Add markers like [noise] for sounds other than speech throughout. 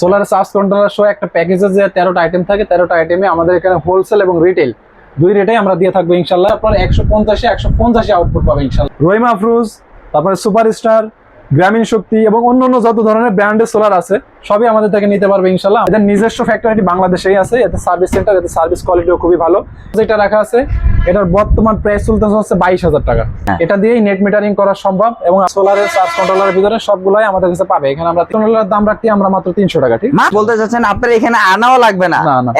Solar charge controller সহ একটা প্যাকেজে যে তেরোটা আইটেম থাকে, তেরোটা আইটেমে আমাদের এখানে হোলসেল এবং রিটেল দুই রেটে আমরা দিয়ে থাকব ইনশাল্লাহ আপনার একশো পঞ্চাশে একশো পঞ্চাশে আউটপুট পাবে ইনশাল্লাহ রহিমা ফ্রুজ তারপরে সুপার স্টার গ্রামীণ শক্তি এবং অন্যান্য যত ধরনের ব্র্যান্ডের সোলার আছে সবই আমাদের থেকে নিতে পারবে ইনশাল্লাহ এদের নিজস্ব ফ্যাক্টরি বাংলাদেশেই আছে এতে সার্ভিস সেন্টার এতে সার্ভিস কোয়ালিটিও খুবই ভালো। যেটা রাখা আছে এটার বর্তমান প্রাইস চলতেছে হচ্ছে বাইশ হাজার টাকা। হ্যাঁ। এটা দিয়েই নেট মিটারিং করা সম্ভব এবং সোলারের চার্জ কন্ট্রোলারের ভিতরে সবগুলোই আমাদের কাছে পাবে। এখানে আমরা কন্ট্রোলারের দাম রাখছি আমরা মাত্র তিনশো টাকা ঠিক? মা বলতে চাচ্ছেন আপনার এখানে আনাও লাগবে না।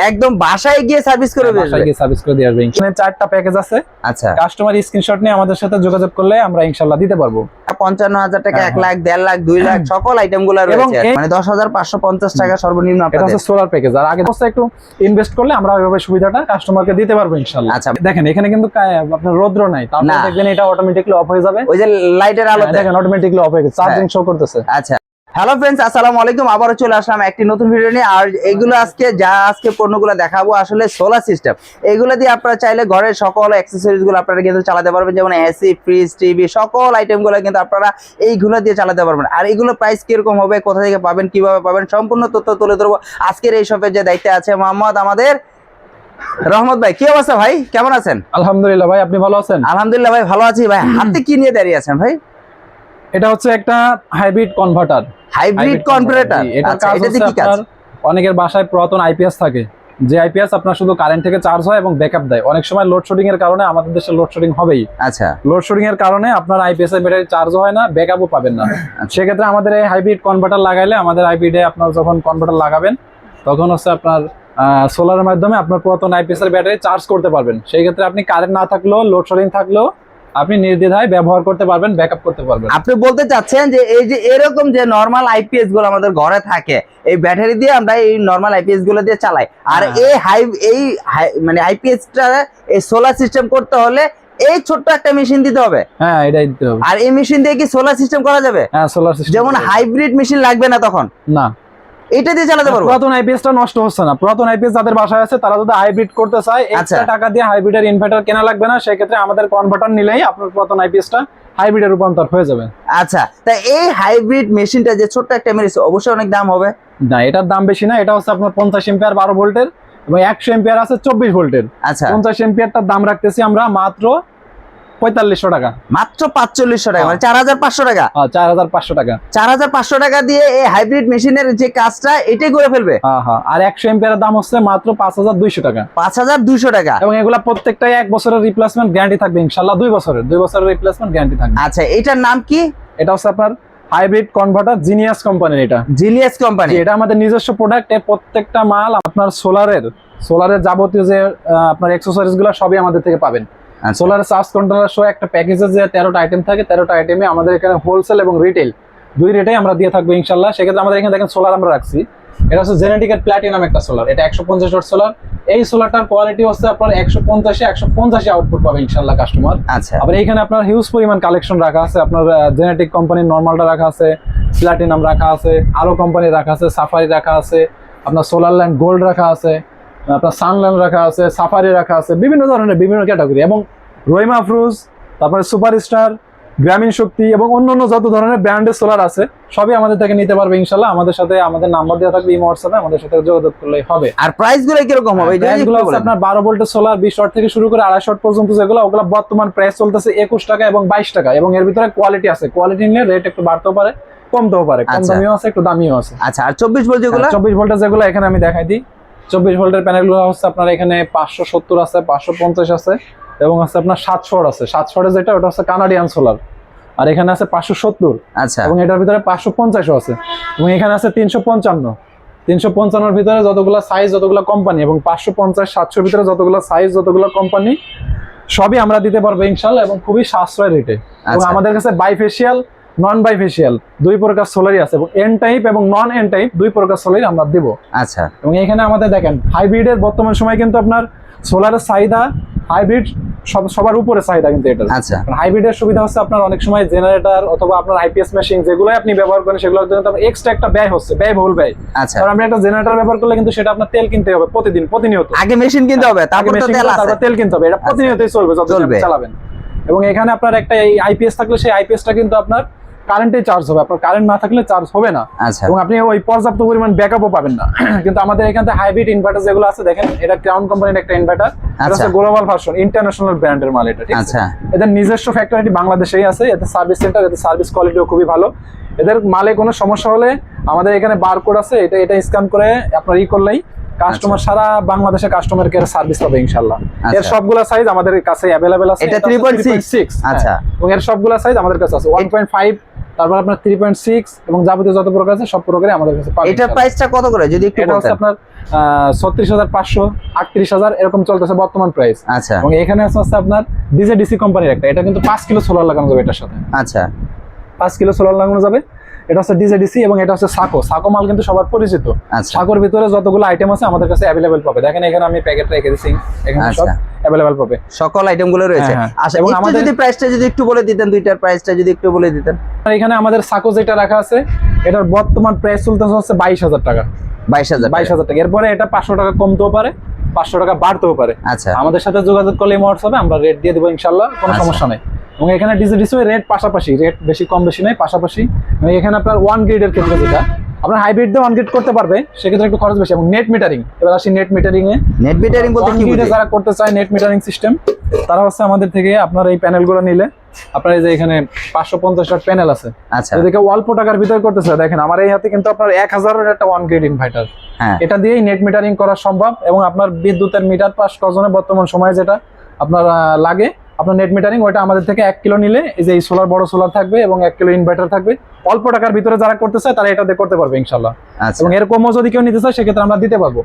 একদম বাসায় গিয়ে সার্ভিস করে বাসায় দেবে। গিয়ে সার্ভিস করে দিয়ে আসবে। এখানে চারটা প্যাকেজ আছে। আচ্ছা। কাস্টমার স্ক্রিনশট নিয়ে আমাদের সাথে যোগাযোগ করলে আমরা ইনশাল্লাহ দিতে পারব। পঞ্চান্ন হাজার টাকা হ্যাঁ, এক লাখ দেড় লাখ দুই লাখ সকল আইটেমগুলো রয়েছে মানে দশ হাজার পাঁচশো পঞ্চাশ টাকা সর্বনিম্ন এটা হচ্ছে সোলার প্যাকেজ আর আগে একটু ইনভেস্ট করলে আমরা ওইভাবে সুবিধাটা কাস্টমারকে দিতে পারব ইনশাল্লাহ আচ্ছা। দেখেন এখানে কিন্তু আপনার রৌদ্র নাই। তারপর দেখবেন এটা অটোমেটিকলি অফ হয়ে যাবে। ওই যে লাইটের আলো দেখেন অটোমেটিকলি অফ হয়ে গেছে। চার্জিং শো করতেছে। আচ্ছা। হ্যালো ফ্রেন্ডস আসসালামু আলাইকুম। আবারও চলে আসলাম একটি নতুন ভিডিও নিয়ে। আর এগুলো আজকে যা আজকে পণ্যগুলো দেখাবো আসলে সোলার সিস্টেম এগুলো দিয়ে আপনারা চাইলে ঘরের সকল অ্যাক্সেসরিজগুলো আপনারা কিন্তু চালাতে পারবেন। যেমন এসি ফ্রিজ টিভি সকল আইটেমগুলো কিন্তু আপনারা এইগুলো দিয়ে চালাতে পারবেন। আর এগুলো প্রাইস কীরকম হবে কোথা থেকে পাবেন কীভাবে পাবেন সম্পূর্ণ তথ্য তুলে ধরবো। আজকের এই শপের যে দায়িত্বে আছে মোহাম্মদ আমাদের রহমত ভাই। কি অবস্থা ভাই? কেমন আছেন? আলহামদুলিল্লাহ ভাই আপনি ভালো আছেন? আলহামদুলিল্লাহ ভাই ভালো আছি ভাই। হাতে কি নিয়ে দাঁড়িয়ে আছেন ভাই? এটা হচ্ছে একটা হাইব্রিড কনভার্টার হাইব্রিড কনভার্টার এটা আচ্ছা কাজ হচ্ছে অনেকের বাসায় পুরাতন আইপিএস থাকে। যে আইপিএস আপনার শুধু কারেন্ট থেকে চার্জ হয় এবং ব্যাকআপ দেয়। অনেক সময় লোডশেডিং এর কারণে আমাদের দেশে লোডশেডিং হবেই। আচ্ছা। লোডশেডিং এর কারণে আপনার আইপিএস এর ব্যাটারি চার্জ হয় না ব্যাকআপও পাবেন না। সেক্ষেত্রে আমাদের এই হাইব্রিড কনভার্টার লাগাইলে আমাদের হাইব্রিডে আপনার যখন কনভার্টার লাগাবেন তখন হচ্ছে আপনার সোলারের মাধ্যমে আপনার পুরাতন আইপিএস এর ব্যাটারি চার্জ করতে পারবেন। সেই ক্ষেত্রে আপনি কারেন্ট না থাকলেও লোডশেডিং থাকলেও আপনি নির্দ্বিধায় ব্যবহার করতে পারবেন ব্যাকআপ করতে পারবেন। আপনি বলতে চাচ্ছেন যে এই যে এরকম যে নরমাল আইপিএসগুলো আমাদের ঘরে থাকে এই ব্যাটারি দিয়ে আমরা এই নরমাল আইপিএসগুলো দিয়ে চালাই। আর হ্যাঁ। এই হাই এই মানে আইপিএসটা এই সোলার সিস্টেম করতে হলে এই ছোট্ট একটা মেশিন দিতে হবে। হ্যাঁ এটাই দিতে হবে। আর এই মেশিন দিয়ে কি সোলার সিস্টেম করা যাবে? হ্যাঁ সোলার সিস্টেম যেমন হাইব্রিড মেশিন লাগবে না তখন? না। এটা দিয়ে চালাতে পারব? পুরাতন আইপিএসটা নষ্ট হচ্ছে না। পুরাতন আইপিএস যাদের বাসায় আছে তারা যদি হাইব্রিড করতে চায় আচ্ছা। এক্সট্রা টাকা দিয়ে হাইব্রিডের ইনভার্টার কেনা লাগবে না সেক্ষেত্রে আমাদের কনভার্টার নিলেই আপনার পুরাতন আইপিএসটা হাইব্রিডে রূপান্তর হয়ে যাবে। আচ্ছা তা এই হাইব্রিড মেশিনটা যে ছোট্ট একটা মেশিন অবশ্যই অনেক দাম হবে? না এটার দাম বেশি না এটা হচ্ছে আপনার পঞ্চাশ এম্পিয়ার বারো ভোল্টের এবং একশো এম্পিয়ার আছে চব্বিশ ভোল্টের। আচ্ছা। পঞ্চাশ এম্পিয়ারটার দাম রাখতেছি আমরা মাত্র পঁয়তাল্লিশশো টাকা। মাত্র পাঁচচল্লিশশো টাকা মানে চার হাজার পাঁচশো টাকা। হ্যাঁ চার হাজার পাঁচশো টাকা। চার হাজার পাঁচশো টাকা দিয়ে এই হাইব্রিড মেশিনের যে কাজটা এটাই করে ফেলবে? হ্যাঁ হ্যাঁ আর একশো এম্পিয়ারের দাম হচ্ছে মাত্র পাঁচ হাজার দুইশো টাকা। পাঁচ হাজার দুইশো টাকা। এবং এগুলা প্রত্যেকটাই এক বছরের রিপ্লেসমেন্ট গ্যারান্টি থাকবে ইনশাল্লাহ দুই বছরের দুই বছরের রিপ্লেসমেন্ট গ্যারান্টি থাকবে। আচ্ছা এটার নাম কি? এটা হচ্ছে আপনার হাইব্রিড কনভার্টার জিনিয়াস কোম্পানির এটা। জিনিয়াস কোম্পানি এটা আমাদের নিজস্ব প্রোডাক্টের প্রত্যেকটা মাল আপনার সোলারের সোলারের যাবতীয় যে আপনার এক্সেসরিজগুলো সবই আমাদের থেকে পাবেন। সোলারের চার্জ কন্ট্রোলার সহ একটা প্যাকেজে যে তেরোটা আইটেম থাকে তেরোটা আইটেমে আমাদের এখানে হোলসেল এবং রিটেল দুই রেটেই আমরা দিয়ে থাকব ইনশাল্লাহ সেক্ষেত্রে আমাদের এখানে দেখেন সোলার আমরা রাখছি। এটা হচ্ছে জেনেটিকের প্ল্যাটিনাম একটা সোলার এটা একশো পঞ্চাশ ওয়াট সোলার এই সোলারটার কোয়ালিটি হচ্ছে আপনার একশো পঞ্চাশে একশো পঞ্চাশে আউটপুট পাবে ইনশাল্লাহ কাস্টমার আচ্ছা। আবার এখানে আপনার হিউজ পরিমাণ কালেকশন রাখা আছে। আপনার জেনেটিক কোম্পানির নর্মালটা রাখা আছে প্লাটিনাম রাখা আছে আরও কোম্পানি রাখা আছে সাফারি রাখা আছে আপনার সোলার ল্যান্ড গোল্ড রাখা আছে। আপনার সানল্যান্ড রাখা আছে সাফারি রাখা আছে বিভিন্ন ধরনের বিভিন্ন ক্যাটাগরি এবং রহিমা ফ্রুজ তারপরে সুপার স্টার গ্রামীণ শক্তি এবং অন্যান্য যত ধরনের ব্র্যান্ডের সোলার আছে সবই আমাদের থেকে নিতে পারবে ইনশাল্লাহ। আমাদের সাথে আমাদের নাম্বার দেওয়া থাকবে ইমো হোয়াটসঅ্যাপে আমাদের সাথে যোগাযোগ করলেই হবে। আর প্রাইসগুলো কীরকম হবে? প্রাইসগুলো আপনার বারো ভোল্টের সোলার বিশ ওয়াট থেকে শুরু করে আড়াই ওয়াট পর্যন্ত যেগুলো ওগুলো বর্তমান প্রাইস চলতেছে একুশ টাকা এবং বাইশ টাকা। এবং এর ভিতরে কোয়ালিটি আছে। কোয়ালিটি নিয়ে রেট একটু বাড়তেও পারে কমতেও পারে। কম আচ্ছা। দামিও আছে একটু দামিও আছে। আচ্ছা আর চব্বিশ বল যেগুলো? চব্বিশ ভোল্টের যেগুলো এখানে আমি দেখাই দিই। চব্বিশ ভোল্টের প্যানেলগুলো হচ্ছে আপনার এখানে পাঁচশো সত্তর আছে পাঁচশো পঞ্চাশ আছে এবং হচ্ছে আপনার সাতশো আছে। সাতশো যেটা ওটা হচ্ছে কানাডিয়ান সোলার আর এখানে আছে পাঁচশো সত্তর। আচ্ছা। এবং এটার ভিতরে পাঁচশো পঞ্চাশও আছে। এবং এখানে আছে তিনশো পঞ্চান্ন। তিনশো পঞ্চান্নর ভিতরে যতগুলো সাইজ যতগুলো কোম্পানি এবং পাঁচশো পঞ্চাশ সাতশোর ভিতরে যতগুলো সাইজ যতগুলো কোম্পানি সবই আমরা দিতে পারব ইনশাল্লাহ এবং খুবই সাশ্রয় রেটে এবং আচ্ছা। আমাদের কাছে বাইফেশিয়াল নন বাইফেশিয়াল দুই প্রকার সোলারই আছে এবং এন টাইপ এবং নন এন টাইপ দুই প্রকার সোলারই আমরা দিব। আচ্ছা। এবং এখানে আমাদের দেখেন হাইব্রিডের বর্তমান সময় কিন্তু আপনার সোলারের চাহিদা হাইব্রিড সব সবার উপরে চাহিদা কিন্তু এটা আচ্ছা। হাইব্রিডের সুবিধা হচ্ছে আপনার অনেক সময় জেনারেটর অথবা আপনার আইপিএস মেশিন যেগুলো আপনি ব্যবহার করেন সেগুলোর জন্য এক্সট্রা একটা ব্যয় হচ্ছে ব্যয়বহুল ব্যয়। আচ্ছা। কারণ আপনি একটা জেনারেটর ব্যবহার করলে কিন্তু সেটা আপনার তেল কিনতে হবে প্রতিদিন প্রতিনিয়ত। আগে মেশিন কিনতে হবে তারপর তো তেল আছে। তারপর তেল কিনতে হবে এটা প্রতিনিয়তই চলবে যত চালাবেন। এবং এখানে আপনার একটা আইপিএস থাকলে সেই আইপিএসটা কিন্তু আপনার কারেন্টে চার্জ হবে। আপনার কারেন্ট না থাকলে চার্জ হবে না। আচ্ছা। এবং আপনি ওই পর্যাপ্ত পরিমাণ ব্যাকআপও পাবেন না। [clears throat] কিন্তু আমাদের এখান হাইব্রিড ইনভার্টার যেগুলো আছে দেখেন এটা ক্রাউন কোম্পানির একটা ইনভার্টার এটা আচ্ছা। হচ্ছে গ্লোবাল ভার্সন ইন্টারন্যাশনাল ব্র্যান্ডের মাল এটা ঠিক আছে? আচ্ছা। এদের নিজস্ব ফ্যাক্টরি বাংলাদেশেই আছে। এদের সার্ভিস সেন্টার এদের সার্ভিস কোয়ালিটিও খুবই ভালো। এদের মালে কোনো সমস্যা হলে আমাদের এখানে বারকোড আছে এটা এটা স্ক্যান করে আপনার ই করলেই কাস্টমার সারা বাংলাদেশে কাস্টমার কেয়ার সার্ভিস পাবে ইনশাল্লাহ এর আচ্ছা। সবগুলা সাইজ আমাদের কাছে অ্যাভেলেবেল আছে। এটা হচ্ছে 3.6 3.6 আচ্ছা। এবং এর সবগুলা সাইজ আমাদের কাছে আছে। 1.5 তারপর আপনার 3.6 এবং যাবতীয় যত প্রকার আছে সব প্রকারই আমাদের কাছে পাবেন এটার প্রাইসটা কত করে? যদি একটু এটা হচ্ছে আপনার ছত্রিশ হাজার পাঁচশো আটত্রিশ হাজার এরকম চলতেছে বর্তমান প্রাইস আচ্ছা। এবং এখানে আছে হচ্ছে আপনার ডিজে ডিসি কোম্পানির একটা। এটা কিন্তু 5 কিলো সোলার লাগানো যাবে এটার সাথে। আচ্ছা। 5 কিলো সোলার লাগানো যাবে। এটা হচ্ছে ডিজে ডিসি এবং এটা হচ্ছে সাকো। সাকো মাল কিন্তু সবার পরিচিত। আচ্ছা। সাকোর ভিতরে যতগুলো আইটেম আছে আমাদের কাছে অ্যাভেলেবেল পাবে। দেখেন এখানে আমি প্যাকেট রেখে দিচ্ছি এখানে সব আচ্ছা। অ্যাভেলেবেল পাবে। সকল আইটেমগুলো রয়েছে। হ্যাঁ, হ্যাঁ। আচ্ছা এবং আমাদের- যদি প্রাইসটা যদি একটু বলে দিতেন দুইটার প্রাইসটা যদি একটু বলে দিতেন। এখানে আমাদের সাকো যেটা রাখা আছে এটার বর্তমান প্রাইস চলতেছে হচ্ছে বাইশ হাজার টাকা। বাইশ হাজার বাইশ হাজার টাকা। এরপরে এটা পাঁচশো টাকা কমতেও পারে। পাঁচশো টাকা বাড়তেও পারে। আচ্ছা। আমাদের সাথে যোগাযোগ করলে হোয়াটসঅ্যাপে আমরা রেট দিয়ে দেবো ইনশাল্লাহ কোনো আচ্ছা। সমস্যা নেই। এবং এখানে ডিজে রেট পাশাপাশি রেট বেশি কম বেশি নেই পাশাপাশি। এখানে আপনার ওয়ান গ্রিডের ক্ষেত্রে যেটা আপনার হাইব্রিড দিয়ে ওয়ান করতে পারবে সেক্ষেত্রে একটু খরচ বেশি। এবং নেট মিটারিং এবার আসি নেট মিটারিং এ। নেট মিটারিং বলতে কি যারা করতে চায় নেট মিটারিং সিস্টেম তারা হচ্ছে আমাদের থেকে আপনার এই প্যানেলগুলো নিলে। আপনার এই যে এখানে পাঁচশো পঞ্চাশটা প্যানেল আছে। আচ্ছা। এদিকে অল্প টাকার ভিতরে করতেছে দেখেন আমার এই হাতে কিন্তু আপনার এক হাজারের একটা ওয়ান গ্রিড ইনভার্টার এটা দিয়েই নেট মিটারিং করা সম্ভব এবং আপনার বিদ্যুতের মিটার পাস কজনে বর্তমান সময়ে যেটা আপনার লাগে আপনার নেট মিটারিং ওইটা আমাদের থেকে এক কিলো নিলে এই যে এই সোলার বড় সোলার থাকবে এবং এক কিলো ইনভার্টার থাকবে। অল্প টাকার ভিতরে যারা করতে চায় তারা এটা দিয়ে করতে পারবে ইনশাল্লাহ আচ্ছা। এবং এরকমও যদি কেউ নিতে চায় সেক্ষেত্রে আমরা দিতে পারব।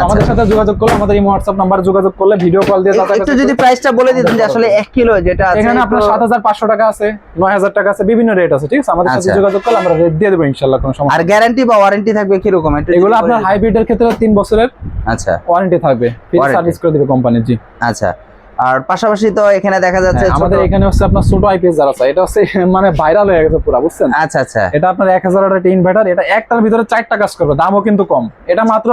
আমাদের সাথে যোগাযোগ করলে আমাদের এই হোয়াটসঅ্যাপ নাম্বার যোগাযোগ করলে ভিডিও কল দিয়ে একটু যদি প্রাইসটা বলে দিতেন যে আসলে এক কিলো যেটা আছে এখানে আপনার একটু- সাত হাজার পাঁচশো টাকা আছে নয় হাজার টাকা আছে বিভিন্ন রেট আছে ঠিক আছে? আমাদের সাথে আচ্ছা। যোগাযোগ করলে আমরা রেট দিয়ে দেবো ইনশাল্লাহ কোনো সমস্যা আর গ্যারান্টি বা ওয়ারেন্টি থাকবে কীরকম? একটু যদি এগুলো আপনার হাইব্রিডের ক্ষেত্রে তিন বছরের আচ্ছা। ওয়ারেন্টি থাকবে। ফ্রি সার্ভিস করে দিবে কোম্পানি জি। আচ্ছা। আর পাশাপাশি তো এখানে দেখা যাচ্ছে হ্যাঁ, আমাদের এখানে হচ্ছে আপনার ছোট আইপিএস যারা আছে এটা হচ্ছে [laughs] মানে ভাইরাল হয়ে গেছে পুরো বুঝছেন? আচ্ছা আচ্ছা। এটা আপনার এক হাজার একটা ইনভার্টার এটা একটার ভিতরে চারটা কাজ করবে দামও কিন্তু কম। এটা মাত্র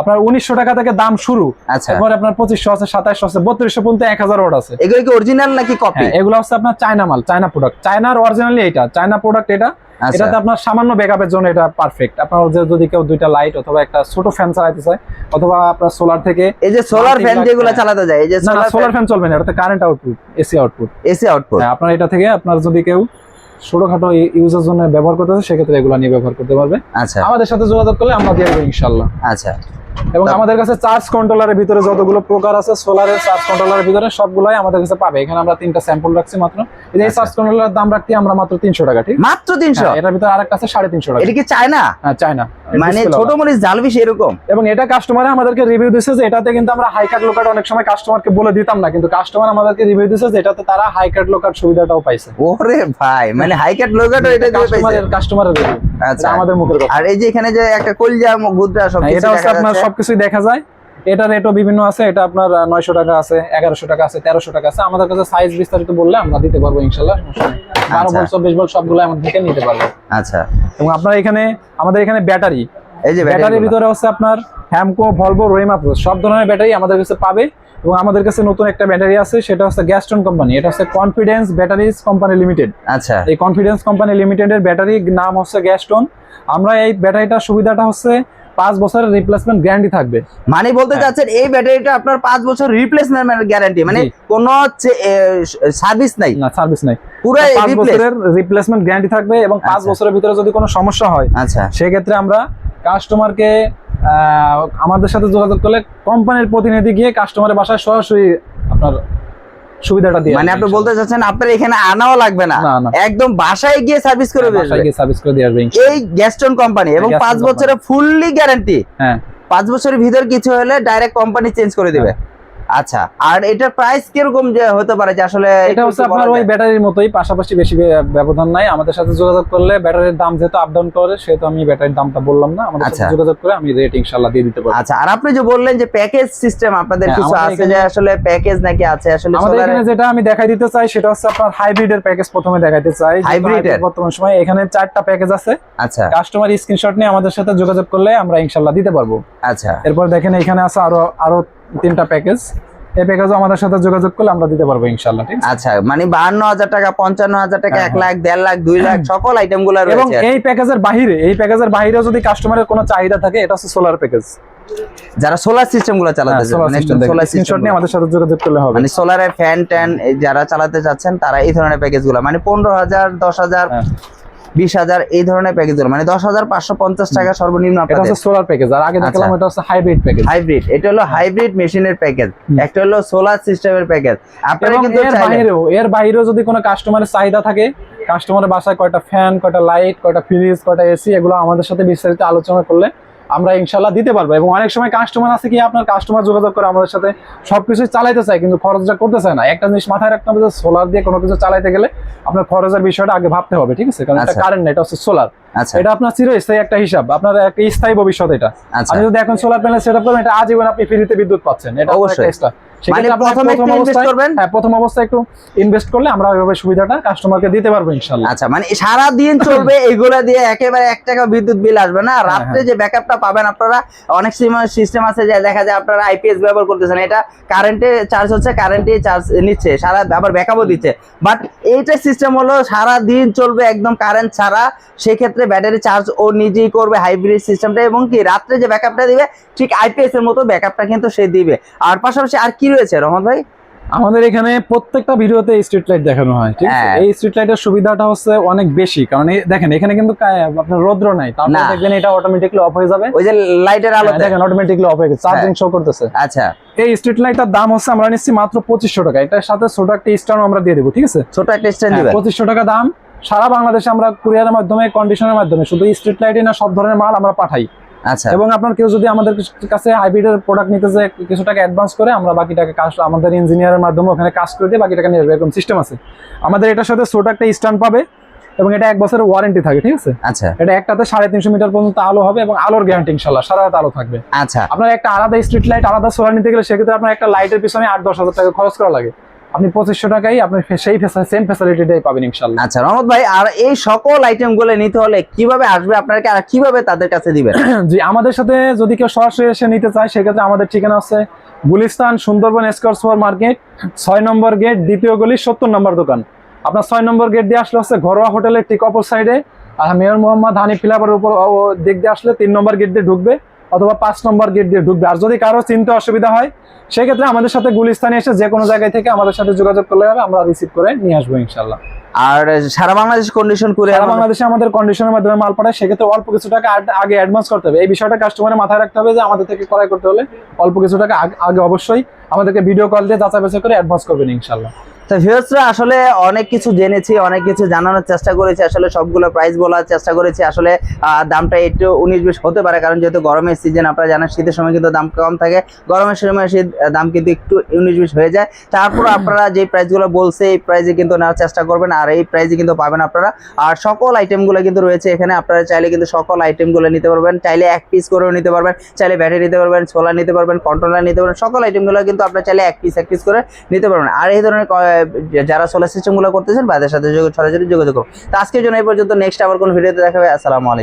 আপনার উনিশশো টাকা থেকে দাম শুরু। আচ্ছা। এরপর আপনার পঁচিশশো আছে সাতাশশো আছে বত্রিশশো পর্যন্ত এক হাজার ওয়াট আছে। এগুলো কি অরিজিনাল নাকি কপি হ্যাঁ এগুলো হচ্ছে আপনার চায়না মাল চায়না প্রোডাক্ট চায়নার অরিজিনালি এটা চায়না প্রোডাক্ট এটা। আচ্ছা। এটাতে আপনার সামান্য ব্যাকআপের জন্য এটা পারফেক্ট আপনার যদি কেউ দুইটা লাইট অথবা একটা ছোট ফ্যান চালাতে চায় অথবা আপনার সোলার থেকে এই যে সোলার ফ্যান যেগুলো চালাতে যায় এই যে সোলার সোলার ফ্যান চলবে না এটাতে current output AC output AC output হ্যাঁ আপনার এটা থেকে আপনার যদি কেউ ছোটখাটো ইউজের জন্য ব্যবহার করতে সেক্ষেত্রে এগুলো নিয়ে ব্যবহার করতে পারবে। আচ্ছা। আমাদের সাথে যোগাযোগ করলে আমরা দিয়ে দেবো ইনশাল্লাহ আচ্ছা। এবং আমাদের কাছে চার্জ কন্ট্রোলারের ভিতরে যতগুলো প্রকার আছে সোলারের চার্জ কন্ট্রোলারের ভিতরে সবগুলাই আমাদের কাছে পাবে। এখানে আমরা তিনটা স্যাম্পল রাখছি মাত্র। এই আচ্ছা। চার্জ কন্ট্রোলারের দাম রাখছি আমরা মাত্র তিনশো টাকা ঠিক? মাত্র তিনশো? হ্যাঁ, এটার ভিতরে আরেকটা আছে সাড়ে তিনশো টাকা। এটা কি চায় না হ্যাঁ চায়না। মানে ছোট মরিচ জাল বেশি এরকম? এবং এটা কাস্টমার আমাদেরকে রিভিউ দিচ্ছে যে এটাতে কিন্তু আমরা হাই কার্ড লোকার্ড অনেক সময় কাস্টমারকে বলে দিতাম না কিন্তু কাস্টমার আমাদেরকে রিভিউ দিচ্ছে যে এটাতে তারা হাই কার্ড লোকার্ড সুবিধাটাও পাইছে। ওরে ভাই মানে হাইকেট লোগোটা এটা দিয়ে পাইছে। কাস্টমারের কাস্টমারের রিভিউ আচ্ছা। আমাদের মুখের কথা। আর এই যে এখানে যে একটা কলজা গুদরা সব এটা হচ্ছে আপনার সবকিছুই দেখা যায়। এটা রেটও বিভিন্ন আছে। এটা আপনার নয়শো টাকা আছে এগারোশো টাকা আছে তেরোশো টাকা আছে। আমাদের কাছে সাইজ বিস্তারিত বললে আমরা দিতে পারব ইনশাল্লাহ বারো আচ্ছা। বল চব্বিশ বল সবগুলো আমাদের থেকে নিতে পারব। আচ্ছা। এবং আপনার এখানে আমাদের এখানে ব্যাটারি। এই যে ব্যাটারির ভিতরে হচ্ছে আপনার হ্যামকো ভলভো রোইমা প্রো সব ধরনের ব্যাটারি আমাদের কাছে পাবে। এবং আমাদের কাছে নতুন একটা ব্যাটারি আছে সেটা হচ্ছে গ্যাস্টন কোম্পানি এটা হচ্ছে কনফিডেন্স ব্যাটারিজ কোম্পানি লিমিটেড আচ্ছা। এই কনফিডেন্স কোম্পানি লিমিটেডের ব্যাটারি নাম হচ্ছে গ্যাস্টন আমরা এই ব্যাটারিটার সুবিধাটা হচ্ছে পাঁচ বছরের রিপ্লেসমেন্ট গ্যারান্টি থাকবে। মানে বলতে হ্যাঁ। চাচ্ছেন এই ব্যাটারিটা আপনার পাঁচ বছর রিপ্লেসমেন্ট গ্যারান্টি মানে জি। কোনো সার্ভিস নাই। না সার্ভিস নাই। পুরো পাঁচ বছরের রিপ্লেসমেন্ট গ্যারান্টি থাকবে এবং পাঁচ আচ্ছা। বছরের ভিতরে যদি কোনো সমস্যা হয় আচ্ছা। সেক্ষেত্রে আমরা কাস্টমারকে আমাদের সাথে যোগাযোগ করলে কোম্পানির প্রতিনিধি গিয়ে কাস্টমারের বাসায় সরাসরি আপনার সুবিধাটা দিয়ে মানে আপনি বলতে চাচ্ছেন আপনার এখানে আনাও লাগবে না। একদম বাসায় গিয়ে সার্ভিস করে হ্যাঁ, দেবে বাসায় গিয়ে সার্ভিস করে দিয়ে আসবে এই গ্যাস্টন কোম্পানি এবং গ্যাস্টন পাঁচ বছরের ফুললি গ্যারান্টি হ্যাঁ। পাঁচ বছরের ভিতর কিছু হলে ডাইরেক্ট কোম্পানি চেঞ্জ করে দিবে। আচ্ছা আর এটার প্রাইস কীরকম যে হতে পারে যে আসলে এটা হচ্ছে আপনার ওই ব্যাটারির মতোই পাশাপাশি বেশি ব্যবধান নাই। আমাদের সাথে যোগাযোগ করলে ব্যাটারির দাম যেহেতু আপ ডাউন করে সেহেতু আমি ব্যাটারির দামটা বললাম না। আমাদের আচ্ছা। সাথে যোগাযোগ করে আমি রেট ইনশাল্লাহ দিয়ে দিতে পারব। আচ্ছা আর আপনি যে বললেন যে প্যাকেজ সিস্টেম আপনাদের হ্যাঁ, কিছু আছে যে আসলে প্যাকেজ নাকি আছে? আসলে আমাদের এখানে যেটা আমি দেখাই দিতে চাই সেটা হচ্ছে আপনার হাইব্রিডের প্যাকেজ প্রথমে দেখাইতে চাই। এর? বর্তমান সময় এখানে চারটা প্যাকেজ আছে। আচ্ছা। কাস্টমার স্ক্রিনশট নিয়ে আমাদের সাথে যোগাযোগ করলে আমরা ইনশাল্লাহ দিতে পারব। আচ্ছা। এরপর দেখেন এখানে আছে আরও আরও তিনটা প্যাকেজ এই প্যাকেজও আমাদের সাথে যোগাযোগ করলে আমরা দিতে পারব ইনশাল্লাহ ঠিক আচ্ছা মানে বাহান্ন হাজার টাকা পঞ্চান্ন হাজার টাকা হ্যাঁ, এক লাখ দেড় লাখ দুই লাখ সকল আইটেমগুলো এবং এই প্যাকেজের বাহিরে এই প্যাকেজের বাহিরে যদি কাস্টমারের কোনো চাহিদা থাকে এটা হচ্ছে সোলার প্যাকেজ যারা সোলার সিস্টেমগুলো চালাতে সোলার সিস্টেম স্ক্রিনশট সিস্টেম নিয়ে আমাদের সাথে যোগাযোগ করলে হবে। মানে সোলারের ফ্যান ট্যান যারা চালাতে চাচ্ছেন তারা এই ধরনের প্যাকেজগুলো মানে পনেরো হাজার দশ হাজার হ্যাঁ। বিশ হাজার এই ধরনের প্যাকেজগুলো মানে দশ হাজার পাঁচশো পঞ্চাশ টাকা সর্বনিম্ন এটা হচ্ছে সোলার প্যাকেজ আর আগে দেখলাম আচ্ছা। এটা হচ্ছে হাইব্রিড প্যাকেজ হাইব্রিড এটা হলো হাইব্রিড মেশিনের প্যাকেজ একটা হলো সোলার সিস্টেমের প্যাকেজ আপনারা কিন্তু এর বাইরেও এর বাইরেও যদি কোনো কাস্টমারের চাহিদা থাকে কাস্টমারের বাসায় কয়টা ফ্যান কয়টা লাইট কয়টা ফ্রিজ কয়টা এসি এগুলো আমাদের সাথে বিস্তারিত আলোচনা করলে আমরা ইনশাল্লাহ দিতে পারব। এবং অনেক সময় কাস্টমার আছে কি আপনার কাস্টমার যোগাযোগ করে আমাদের সাথে সবকিছু চালাইতে চায় কিন্তু খরচটা করতে চায় না। একটা জিনিস মাথায় রাখতে হবে যে সোলার দিয়ে কোনো কিছু চালাইতে গেলে আপনার খরচের বিষয়টা আগে ভাবতে হবে ঠিক আছে? কারণ এটা আচ্ছা। কারেন্ট না এটা হচ্ছে সোলার আচ্ছা। এটা আপনার চিরস্থায়ী একটা হিসাব আপনার একটা স্থায়ী ভবিষ্যৎ এটা। আচ্ছা। আপনি যদি এখন সোলার প্যানেল সেট আপ করেন এটা আজীবন আপনি ফ্রিতে বিদ্যুৎ পাচ্ছেন। এটা অবশ্যই। মানে প্রথমে একটু invest করবেন? হ্যাঁ প্রথম অবস্থায় একটু ইনভেস্ট করলে আমরা ওইভাবে সুবিধাটা কাস্টমারকে দিতে পারব ইনশাল্লাহ আচ্ছা মানে সারা দিন চলবে [coughs] এগুলা দিয়ে একেবারে এক টাকা বিদ্যুৎ বিল আসবে না। হ্যাঁ, রাত্রে যে ব্যাকআপটা পাবেন আপনারা অনেক সিস্টেম আছে যে দেখা যায় আপনারা আইপিএস ব্যবহার করতেছেন এটা কারেন্টে চার্জ হচ্ছে কারেন্টে চার্জ নিচ্ছে সারা আবার ব্যাকআপও দিচ্ছে। বাট এইটা সিস্টেম হলো সারা দিন চলবে একদম কারেন্ট ছাড়া সেক্ষেত্রে ব্যাটারি চার্জ ও নিজেই করবে হাইব্রিড সিস্টেমটা এবং কি রাত্রে যে ব্যাকআপটা দিবে ঠিক আইপিএস এর মতো ব্যাকআপটা কিন্তু সে দিবে। আর পাশাপাশি আর কি রয়েছে রহমত ভাই? আমাদের এখানে প্রত্যেকটা ভিডিওতে স্ট্রিট লাইট দেখানো হয় ঠিক আছে? হ্যাঁ। এই স্ট্রিট লাইটের সুবিধাটা হচ্ছে অনেক বেশি কারণ দেখেন এখানে কিন্তু আপনার রৌদ্র নাই তারপর দেখবেন এটা অটোমেটিকলি অফ হয়ে যাবে। ওই যে লাইটের হ্যাঁ, আলোতে। দেখেন অটোমেটিকলি অফ হয়ে গেছে চার্জিং শো করতেছে। আচ্ছা। এই স্ট্রিট লাইটটার দাম হচ্ছে আমরা নিচ্ছি মাত্র পঁচিশশো টাকা। এটার সাথে ছোট একটা স্টারও আমরা দিয়ে দেবো ঠিক আছে? ছোট একটা স্ট্যান্ড দিবেন। পঁচিশশো টাকা দাম। সারা বাংলাদেশে আমরা কুরিয়ারের মাধ্যমে কন্ডিশনের মাধ্যমে শুধু স্ট্রিট লাইটই না সব ধরনের মাল আমরা পাঠাই। আচ্ছা। এবং আপনার কেউ যদি আমাদের কাছে হাইব্রিডের প্রোডাক্ট নিতে চায় কিছু টাকা অ্যাডভান্স করে আমরা বাকি টাকা কাজ আমাদের ইঞ্জিনিয়ারের মাধ্যমে ওখানে কাজ করে দিয়ে বাকি টাকা নিয়ে আসবে এরকম সিস্টেম আছে। আমাদের এটার সাথে ছোট একটা স্ট্যান্ড পাবে এবং এটা এক বছরের ওয়ারেন্টি থাকে ঠিক আছে? আচ্ছা। এটা একটাতে সাড়ে তিনশো মিটার পর্যন্ত আলো হবে এবং আলোর গ্যারান্টি ইনশাল্লাহ সারা রাত আলো থাকবে। আচ্ছা। আপনার একটা আলাদা স্ট্রিট লাইট আলাদা সোলার নিতে গেলে সেক্ষেত্রে আপনার একটা লাইটের পিছনে আট দশ হাজার টাকা খরচ করা লাগে। আপনি পঁচিশশো টাকাই আপনি সেই সেম ফ্যাসিলিটিটাই পাবেন ইনশাল্লাহ আচ্ছা রহমত ভাই আর এই সকল আইটেমগুলো নিতে হলে কীভাবে আসবে আপনাকে আর কীভাবে তাদের কাছে দিবেন? [clears throat] জি আমাদের সাথে যদি কেউ সরাসরি এসে নিতে চায় সেক্ষেত্রে আমাদের ঠিকানা আছে Gulistan Sundarban square super market ছয় নম্বর গেট দ্বিতীয় গলি সত্তর নম্বর দোকান। আপনার ছয় নম্বর গেট দিয়ে আসলে হচ্ছে ঘরোয়া হোটেলের ঠিক অপর সাইডে আর মেয়র মোহাম্মদ হানি ফিলাপারের উপর ও দিক দিয়ে আসলে তিন নম্বর গেট দিয়ে ঢুকবে। অথবা পাঁচ নম্বর গেট দিয়ে ঢুকবে। আর যদি কারও চিনতে অসুবিধা হয় সেক্ষেত্রে আমাদের সাথে গুলিস্তানে এসে যে কোনো জায়গায় থেকে আমাদের সাথে যোগাযোগ করলে আমরা রিসিভ করে নিয়ে আসব ইনশাল্লাহ আর সারা বাংলাদেশ কন্ডিশন করে সারা বাংলাদেশে আমাদের কন্ডিশনের মাধ্যমে মাল পাঠায় সেক্ষেত্রে অল্প কিছু টাকা আগে অ্যাডভান্স করতে হবে। এই বিষয়টা কাস্টমারের মাথায় রাখতে হবে যে আমাদের থেকে ক্রয় করতে হলে অল্প কিছু টাকা আগ- আগে অবশ্যই আমাদেরকে ভিডিও কল দিয়ে যাচাই বাছাই করে অ্যাডভান্স করবেন ইনশাল্লাহ তো ভিউয়ার্সরা আসলে অনেক কিছু জেনেছি অনেক কিছু জানানোর চেষ্টা করেছি। আসলে সবগুলো প্রাইস বলার চেষ্টা করেছি। আসলে দামটা একটু উনিশ বিশ হতে পারে কারণ যেহেতু গরমের সিজন আপনারা জানেন শীতের সময় কিন্তু দাম কম থাকে। গরমের সময় শীত দাম কিন্তু একটু উনিশ বিশ হয়ে যায়। তারপর আপনারা যে প্রাইসগুলো বলছে এই প্রাইসে কিন্তু নেওয়ার চেষ্টা করবেন। আর এই প্রাইসে কিন্তু পাবেন আপনারা। আর সকল আইটেমগুলো কিন্তু রয়েছে এখানে। আপনারা চাইলে কিন্তু সকল আইটেমগুলো নিতে পারবেন। চাইলে এক পিস করেও নিতে পারবেন। চাইলে ব্যাটারি নিতে পারবেন সোলার নিতে পারবেন কন্ট্রোলার নিতে পারবেন। সকল আইটেমগুলো কিন্তু আপনারা চাইলে এক পিস এক পিস করে নিতে পারবেন। আর এই ধরনের যারা সোলার সিস্টেমগুলো করতেছেন তাদের সাথে সরাসরি যোগাযোগ করুন। তো আজকের জন্য এই পর্যন্ত নেক্সট আবার কোন ভিডিওতে দেখা হবে, আসসালামু আলাইকুম।